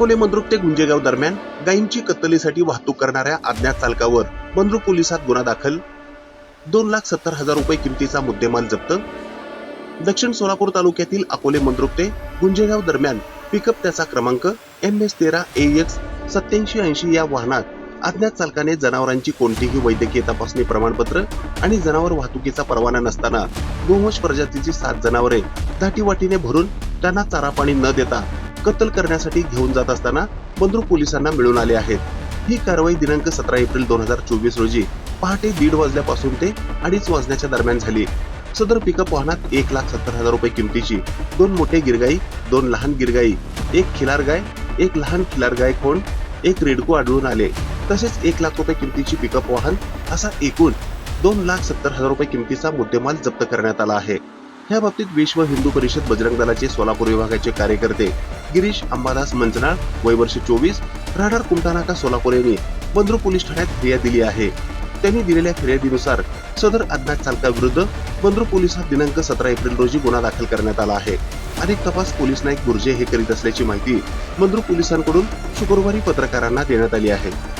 अकोले मंद्रुक ते गुंजेगाव दरम्यान गायींची कत्तलीसाठी वाहतूक करणाऱ्या अज्ञात चालकावर मंद्रुक पोलिसात गुन्हा दाखल. दोन लाख सत्तर हजार रुपये किमतीचा मुद्देमाल जप्त. दक्षिण सोलापूर तालुक्यातील अकोले मंद्रुक ते गुंजेगाव दरम्यान पिकअप त्याचा क्रमांक एम एस तेरा ए एक्स सत्याऐंशी ऐंशी या वाहनात अज्ञात चालकाने जनावरांची कोणतीही वैद्यकीय तपासणी प्रमाणपत्र आणि जनावर वाहतुकीचा परवाना नसताना गोवंश प्रजातीची सात जनावरे दाटीवाटीने भरून त्यांना चारा पाणी न देता कत्तल करण्यासाठी घेऊन जात असताना बंद्रू पोलिसांना मिळून आले आहेत. ही कारवाई दिनांक सतरा एप्रिल दोन हजार चोवीस रोजी पहाटे दीड वाजल्यापासून ते अडीच वाजण्याच्या दरम्यान झाली. सदर पिकअप वाहनात एक लाख सत्तर हजार रुपये किमतीची दोन मोठे गिरगाई दोन लहान गिरगाई एक खिलार गाय एक लहान खिलार गाय खोंड एक रेडको आढळून आले. तसेच एक लाख रुपये किमतीची पिकअप वाहन असा एकूण दोन लाख सत्तर हजार रुपये किमतीचा मुद्देमाल जप्त करण्यात आला आहे. या बाबतीत विश्व हिंदू परिषद बजरंग दलाचे सोलापूर विभागाचे कार्यकर्ते गिरीश अंबादास मंचनाळ वय वर्ष चोवीस राहणार कुमटानाका सोलापूर यांनी बंद्रू पोलीस ठाण्यात फिर्याद दिली आहे. त्यांनी दिलेल्या फिर्यादीनुसार सदर अज्ञात चालकाविरुद्ध बंद्रू पोलिसात दिनांक सतरा एप्रिल रोजी गुन्हा दाखल करण्यात आला आहे. अधिक तपास पोलीस नाईक गुर्जे हे करीत असल्याची माहिती बंद्रू पोलिसांकडून शुक्रवारी पत्रकारांना देण्यात आली आहे.